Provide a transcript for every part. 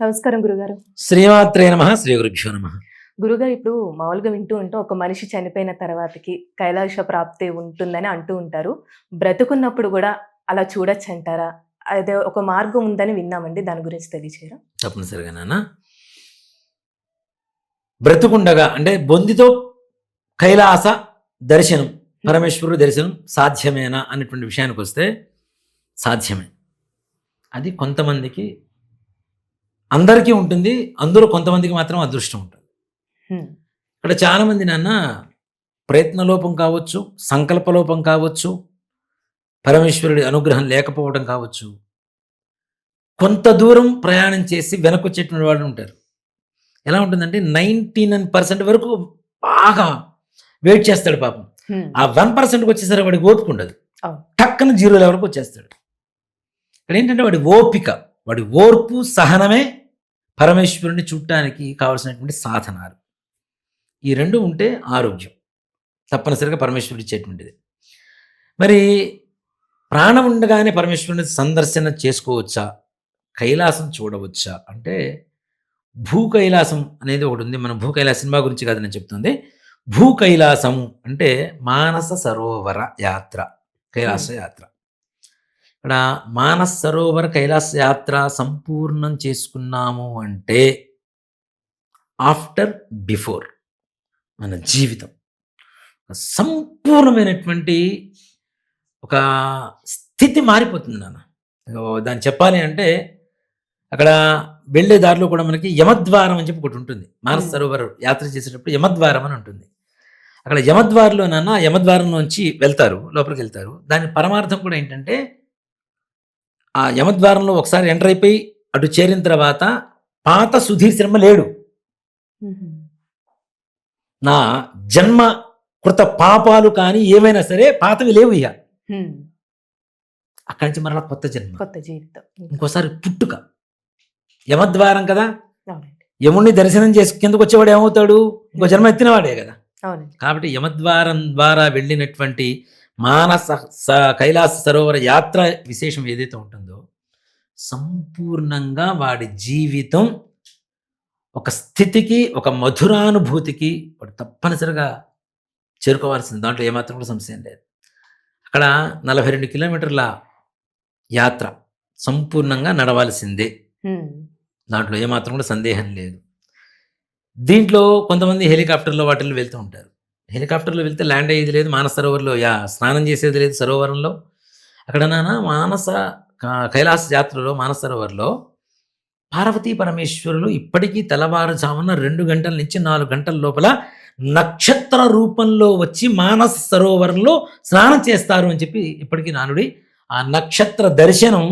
నమస్కారం గురుగారు. శ్రీమాత్రే నమ శ్రీ గురుభ్యో నమ. గురుగారు ఇప్పుడు మామూలుగా వింటూ ఉంటే ఒక మనిషి చనిపోయిన తర్వాతకి కైలాస ప్రాప్తి ఉంటుందని అంటూ ఉంటారు. బ్రతుకున్నప్పుడు కూడా అలా చూడొచ్చు అంటారా అదే ఒక మార్గం ఉందని విన్నామండి. దాని గురించి తెలియచేయరా? తప్పనిసరిగా నాన్న. బ్రతుకుండగా అంటే బొందితో కైలాస దర్శనం పరమేశ్వరుడు దర్శనం సాధ్యమేనా అనేటువంటి విషయానికి వస్తే సాధ్యమే. అది కొంతమందికి అందరికీ ఉంటుంది అందులో కొంతమందికి మాత్రం అదృష్టం ఉంటుంది. ఇక్కడ చాలామంది నాన్న ప్రయత్నలోపం కావచ్చు సంకల్పలోపం కావచ్చు పరమేశ్వరుడి అనుగ్రహం లేకపోవడం కావచ్చు కొంత దూరం ప్రయాణం చేసి వెనకొచ్చేటువంటి వాళ్ళు ఉంటారు ఎలా ఉంటుందంటే నైంటీ నైన్ పర్సెంట్ వరకు బాగా వెయిట్ చేస్తాడు పాపం. ఆ వన్ పర్సెంట్కి వచ్చేసరికి వాడికి ఓపిక ఉండదు. టక్కన జీరో లెవెల్కి వచ్చేస్తాడు ఇక్కడ ఏంటంటే వాడి ఓపిక వాడి ఓర్పు సహనమే పరమేశ్వరుని చుట్టానికి కావలసినటువంటి సాధనాలు. ఈ రెండు ఉంటే ఆరోగ్యం. తప్పనిసరిగా పరమేశ్వరుడు ఇచ్చేటువంటిది మరి ప్రాణం ఉండగానే పరమేశ్వరుని సందర్శన చేసుకోవచ్చా? కైలాసం చూడవచ్చా? అంటే భూ కైలాసం అనేది ఒకటి ఉంది. మనం భూ కైలాస సినిమా గురించి కాదు నేను చెప్తుంది. భూ కైలాసము అంటే మానస సరోవర యాత్ర. కైలాస యాత్ర. ఇక్కడ మానస సరోవర కైలాస యాత్ర సంపూర్ణం చేసుకున్నాము అంటే ఆఫ్టర్ బిఫోర్ మన జీవితం. సంపూర్ణమైనటువంటి ఒక స్థితి మారిపోతుంది నాన్న. దాన్ని చెప్పాలి అంటే అక్కడ వెళ్ళే దారిలో కూడా మనకి యమద్వారం అని చెప్పి ఒకటి ఉంటుంది. మానస. సరోవర్ యాత్ర చేసేటప్పుడు యమద్వారం అని ఉంటుంది. అక్కడ యమద్వారంలో నాన్న యమద్వారం నుంచి వెళ్తారు లోపలికి వెళ్తారు. దాని పరమార్థం కూడా ఏంటంటే ఆ యమద్వారంలో ఒకసారి ఎంటర్ అయిపోయి అటు చేరిన తర్వాత పాత సుధీర్ శర్మ లేడు. నా జన్మ కృత పాపాలు కానీ ఏమైనా సరే పాతవి లేవు ఇక. అక్కడి నుంచి మరలా కొత్త జన్మ. కొత్త జీవితం. ఇంకోసారి పుట్టుక. యమద్వారం కదా? యముణ్ణి దర్శనం చేసి కిందకు వచ్చేవాడు ఏమవుతాడు? ఇంకో జన్మ ఎత్తినవాడే కదా. కాబట్టి యమద్వారం ద్వారా వెళ్ళినటువంటి మానస స- కైలాస సరోవర యాత్ర విశేషం ఏదైతే ఉంటుందో సంపూర్ణంగా వాడి జీవితం ఒక స్థితికి ఒక మధురానుభూతికి వాడు తప్పనిసరిగా చేరుకోవాల్సింది. దాంట్లో ఏమాత్రం కూడా సంశయం లేదు. అక్కడ నలభై రెండు కిలోమీటర్ల యాత్ర సంపూర్ణంగా నడవాల్సిందే. దాంట్లో ఏమాత్రం కూడా సందేహం లేదు. దీంట్లో కొంతమంది హెలికాప్టర్లో వాటిల్లో వెళ్తూ ఉంటారు. హెలికాప్టర్లో వెళ్తే ల్యాండ్ అయ్యేది లేదు మానస సరోవర్లో యా స్నానం చేసేది లేదు సరోవరంలో. అక్కడ నాన్న మానస కైలాస యాత్రలో మానస సరోవర్లో పార్వతీ పరమేశ్వరులు ఇప్పటికీ తెల్లవారుజామున రెండు గంటల నుంచి నాలుగు గంటల లోపల నక్షత్ర రూపంలో వచ్చి మానస సరోవరంలో స్నానం చేస్తారు అని చెప్పి ఇప్పటికీ నానుడి ఆ నక్షత్ర దర్శనం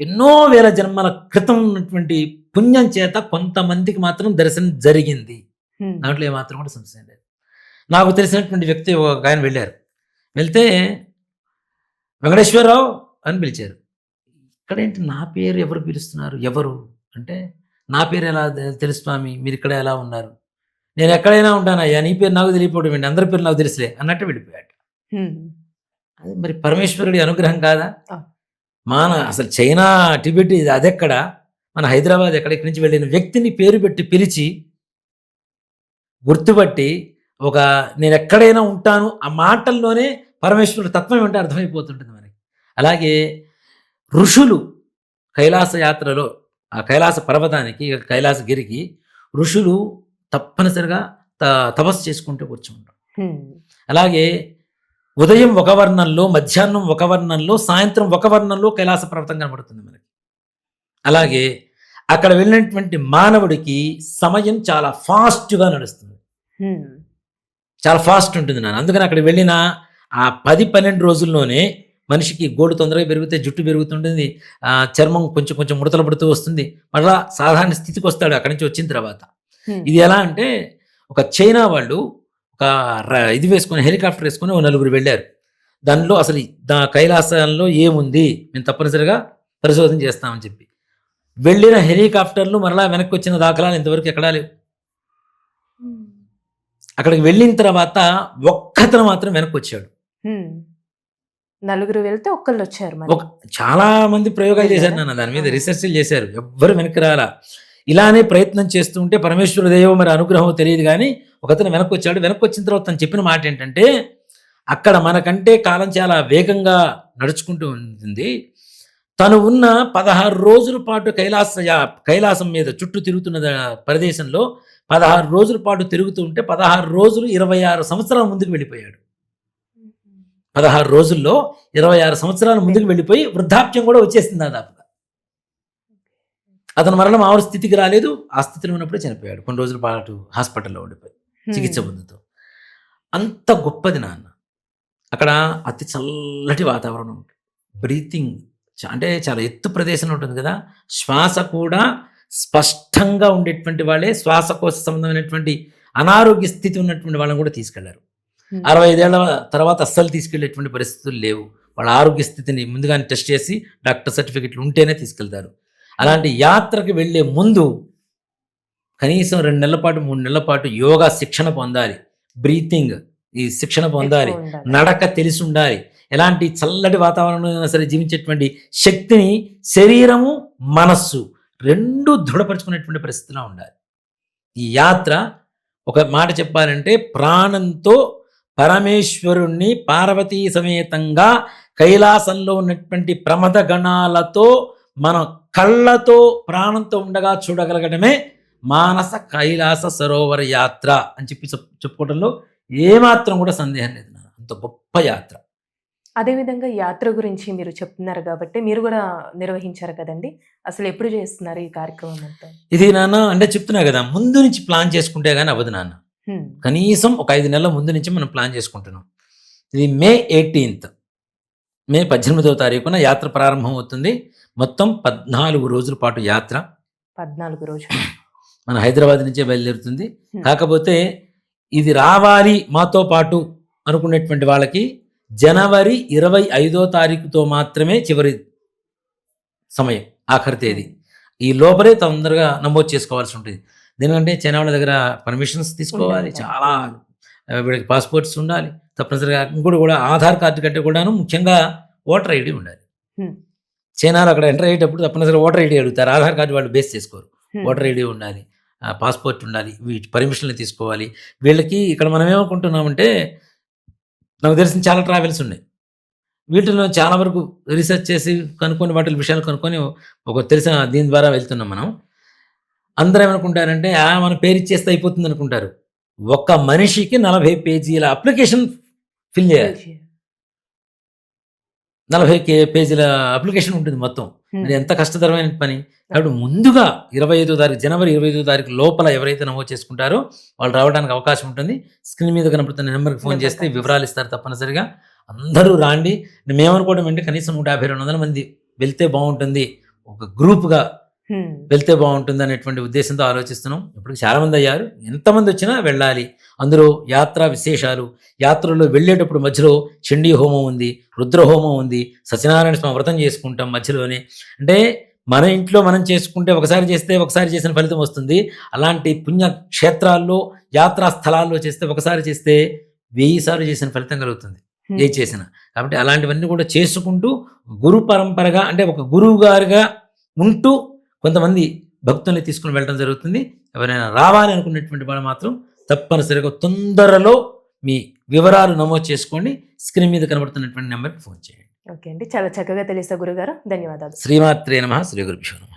ఎన్నో వేల జన్మల క్రితం ఉన్నటువంటి పుణ్యం చేత కొంతమందికి మాత్రం దర్శనం జరిగింది. దాంట్లో ఏమాత్రం కూడా సంశయం లేదు. నాకు తెలిసినటువంటి వ్యక్తి ఒక ఆయన వెళ్ళారు. వెళ్తే వెంకటేశ్వరరావు అని పిలిచారు. ఇక్కడేంటి నా పేరు ఎవరు పిలుస్తున్నారు? ఎవరు? అంటే నా పేరు ఎలా తెలుసు స్వామి? మీరు ఇక్కడ ఎలా ఉన్నారు? నేను ఎక్కడైనా ఉంటానయ్యా నీ పేరు నాకు తెలియకపోవడం ఏంటి? అందరి పేరు నాకు తెలుసులే అన్నట్టు వెళ్ళిపోయాడు. అది మరి పరమేశ్వరుడి అనుగ్రహం కాదా. మన అసలు చైనా టిబెట్ ఇది అదెక్కడ? మన హైదరాబాద్ ఎక్కడ? ఇక్కడి నుంచి వెళ్ళిన వ్యక్తిని పేరు పెట్టి పిలిచి గుర్తుపట్టి ఒక నేను ఎక్కడైనా ఉంటాను ఆ మాటల్లోనే పరమేశ్వరుడు తత్వం ఏమంటే అర్థమైపోతుంటుంది మనకి అలాగే ఋషులు కైలాస యాత్రలో ఆ కైలాస పర్వతానికి కైలాసగిరికి ఋషులు తప్పనిసరిగా త తపస్సు చేసుకుంటూ కూర్చుంటారు. అలాగే ఉదయం ఒక వర్ణంలో మధ్యాహ్నం ఒక వర్ణంలో సాయంత్రం ఒక వర్ణంలో కైలాస పర్వతం కనబడుతుంది మనకి అలాగే అక్కడ వెళ్ళినటువంటి మానవుడికి సమయం చాలా ఫాస్ట్గా నడుస్తుంది. చాలా ఫాస్ట్ ఉంటుంది నాన్న. అందుకని అక్కడ వెళ్ళిన ఆ పది పన్నెండు రోజుల్లోనే మనిషికి గోడు తొందరగా పెరిగితే జుట్టు పెరుగుతుంటుంది ఆ చర్మం కొంచెం కొంచెం ముడతలు పడుతూ వస్తుంది. మళ్ళా సాధారణ స్థితికి వస్తాడు అక్కడి నుంచి వచ్చిన తర్వాత. ఇది ఎలా అంటే ఒక చైనా వాళ్ళు ఒక ఇది వేసుకొని హెలికాప్టర్ వేసుకొని ఓ నలుగురు వెళ్ళారు. దానిలో అసలు దా కైలాసంలో ఏముంది? మేము తప్పనిసరిగా పరిశోధన చేస్తామని చెప్పి. వెళ్ళిన హెలికాప్టర్లు మరలా వెనక్కి వచ్చిన దాఖలాలు ఇంతవరకు ఎక్కడా లేవు. అక్కడికి వెళ్ళిన తర్వాత ఒక్కతను మాత్రం వెనక్కి వచ్చాడు. నలుగురు వెళ్తే ఒక్కళ్ళు వచ్చారు చాలా మంది ప్రయోగాలు చేశారు నాన్న దాని మీద రీసెర్చ్లు చేశారు. ఎవ్వరు వెనక్కి రాలా. ఇలానే ప్రయత్నం చేస్తూ ఉంటే పరమేశ్వర దేవం మరి అనుగ్రహం తెలియదు కానీ ఒకతను వెనక్కి వచ్చాడు వెనక్కి వచ్చిన తర్వాత తను చెప్పిన మాట ఏంటంటే అక్కడ మనకంటే కాలం చాలా వేగంగా నడుచుకుంటూ ఉంటుంది. తను ఉన్న పదహారు రోజుల పాటు కైలాస కైలాసం మీద చుట్టూ తిరుగుతున్న ప్రదేశంలో పదహారు రోజుల పాటు తిరుగుతూ ఉంటే పదహారు రోజులు ఇరవై ఆరు సంవత్సరాల ముందుకు వెళ్ళిపోయాడు. పదహారు రోజుల్లో ఇరవై ఆరు సంవత్సరాల ముందుకు వెళ్ళిపోయి వృద్ధాప్యం కూడా వచ్చేసింది దాదాపుగా. అతను మరణం మామూలు స్థితికి రాలేదు ఆ స్థితిలో ఉన్నప్పుడే చనిపోయాడు. కొన్ని రోజుల పాటు హాస్పిటల్లో ఉండిపోయి చికిత్స పొందుతూ. అంత గొప్పది నాన్న. అక్కడ అతి చల్లటి వాతావరణం ఉంటుంది. బ్రీతింగ్ అంటే చాలా ఎత్తు ప్రదేశంలో ఉంటుంది కదా. శ్వాస కూడా స్పష్టంగా ఉండేటువంటి వాళ్ళే శ్వాసకోశ సంబంధమైనటువంటి అనారోగ్య స్థితి ఉన్నటువంటి వాళ్ళని కూడా తీసుకెళ్ళారు. Hmm. అరవై ఐదేళ్ళ తర్వాత అస్సలు తీసుకెళ్ళేటువంటి పరిస్థితులు లేవు. వాళ్ళ ఆరోగ్య స్థితిని ముందుగానే టెస్ట్ చేసి డాక్టర్ సర్టిఫికెట్లు ఉంటేనే తీసుకెళ్తారు. అలాంటి యాత్రకు వెళ్ళే ముందు కనీసం రెండు నెలల పాటు మూడు నెలల పాటు యోగా శిక్షణ పొందాలి. బ్రీతింగ్ ఈ శిక్షణ పొందాలి. నడక తెలిసి ఉండాలి. ఎలాంటి చల్లటి వాతావరణంలో సరే జీవించేటువంటి శక్తిని శరీరము మనస్సు రెండు దృఢపరుచుకునేటువంటి పరిస్థితిలో ఉండాలి. ఈ యాత్ర ఒక మాట చెప్పాలంటే ప్రాణంతో పరమేశ్వరుణ్ణి పార్వతీ సమేతంగా కైలాసంలో ఉన్నటువంటి ప్రమద గణాలతో మన కళ్ళతో ప్రాణంతో ఉండగా చూడగలగడమే మానస కైలాస సరోవర యాత్ర అని చెప్పి చెప్పుకోవడంలో ఏమాత్రం కూడా సందేహం లేదు అంత గొప్ప యాత్ర. అదేవిధంగా యాత్ర గురించి మీరు చెప్తున్నారు కాబట్టి మీరు కూడా నిర్వహించారు కదండి. అసలు ఎప్పుడు చేస్తున్నారు ఈ కార్యక్రమం అంతా? ఇది నాన్న అంటే చెప్తున్నా కదా ముందు నుంచి ప్లాన్ చేసుకుంటే గానీ అవ్వదు నాన్న. కనీసం ఒక ఐదు నెలల ముందు నుంచి మనం ప్లాన్ చేసుకుంటున్నాం. ఇది మే ఎయిటీన్త్. మే పద్దెనిమిదవ తారీఖున యాత్ర ప్రారంభం అవుతుంది. మొత్తం పద్నాలుగు రోజుల పాటు యాత్ర. పద్నాలుగు రోజులు. మన హైదరాబాద్ నుంచే బయలుదేరుతుంది. కాకపోతే ఇది రావాలి మాతో పాటు అనుకునేటువంటి వాళ్ళకి జనవరి ఇరవై ఐదో తారీఖుతో మాత్రమే చివరి సమయం ఆఖరి తేదీ. ఈ లోపలే తొందరగా నమోదు చేసుకోవాల్సి ఉంటుంది. ఎందుకంటే చైనా వాళ్ళ దగ్గర పర్మిషన్స్ తీసుకోవాలి. చాలా వీళ్ళకి పాస్పోర్ట్స్ ఉండాలి. తప్పనిసరిగా ఇంకోటి కూడా ఆధార్ కార్డు కంటే కూడాను ముఖ్యంగా ఓటర్ ఐడి ఉండాలి. చైనాలో అక్కడ ఎంటర్ అయ్యేటప్పుడు తప్పనిసరిగా ఓటర్ ఐడి అడుగుతారు. ఆధార్ కార్డు వాళ్ళు బేస్ చేసుకోరు. ఓటర్ ఐడి ఉండాలి పాస్పోర్ట్ ఉండాలి వీటి పర్మిషన్లు తీసుకోవాలి. వీళ్ళకి ఇక్కడ మనం ఏమనుకుంటున్నామంటే నాకు తెలిసిన చాలా ట్రావెల్స్ ఉన్నాయి. వీటిలో చాలా వరకు రీసెర్చ్ చేసి కనుక్కొని వాటి విషయాలు కనుక్కొని ఒక తెలిసిన దీని ద్వారా వెళ్తున్నాం మనం. అందరూ ఏమనుకుంటారంటే "ఆ, మన పేరు ఇచ్చేస్తే అయిపోతుంది అనుకుంటారు. ఒక మనిషికి నలభై పేజీల అప్లికేషన్ ఫిల్ చేయాలి. నలభై కే పేజీల అప్లికేషన్ ఉంటుంది మొత్తం. మరి ఎంత కష్టతరమైన పని. కాబట్టి ముందుగా ఇరవై ఐదో తారీఖు జనవరి ఇరవై ఐదో తారీఖు లోపల ఎవరైతే నమోదు చేసుకుంటారో వాళ్ళు రావడానికి అవకాశం ఉంటుంది. స్క్రీన్ మీద కనపడుతున్న నెంబర్కి ఫోన్ చేస్తే వివరాలు ఇస్తారు తప్పనిసరిగా. అందరూ రాండి. మేమనుకోవడం అంటే కనీసం నూట యాభై రెండు వందల మంది వెళ్తే బాగుంటుంది. ఒక గ్రూప్గా. వెళ్తే బాగుంటుంది అనేటువంటి ఉద్దేశంతో ఆలోచిస్తున్నాం. ఇప్పుడు చాలా మంది అయ్యారు. ఎంతమంది వచ్చినా వెళ్ళాలి. అందులో యాత్ర విశేషాలు యాత్రలో వెళ్ళేటప్పుడు మధ్యలో చండీ హోమం ఉంది రుద్ర హోమం ఉంది సత్యనారాయణ స్వామి వ్రతం చేసుకుంటాం మధ్యలోనే. అంటే మన ఇంట్లో మనం చేసుకుంటే ఒకసారి చేస్తే ఒకసారి చేసిన ఫలితం వస్తుంది. అలాంటి పుణ్య క్షేత్రాల్లో యాత్రా స్థలాల్లో చేస్తే ఒకసారి చేస్తే వెయ్యి సార్లు చేసిన ఫలితం కలుగుతుంది. ఏ చేసిన. కాబట్టి అలాంటివన్నీ కూడా చేసుకుంటూ గురు పరంపరగా అంటే ఒక గురువు గారుగా ఉంటూ కొంతమంది భక్తుల్ని తీసుకుని వెళ్ళడం జరుగుతుంది. ఎవరైనా రావాలి అనుకున్నటువంటి వాళ్ళు మాత్రం తప్పనిసరిగా తొందరలో మీ వివరాలు నమోదు చేసుకోండి స్క్రీన్ మీద కనబడుతున్నటువంటి నెంబర్కి ఫోన్ చేయండి. ఓకే అండి. చాలా చక్కగా తెలిసే గురుగారు. ధన్యవాదాలు. శ్రీమాత్రే నమ. శ్రీ గురుభ్యో నమ.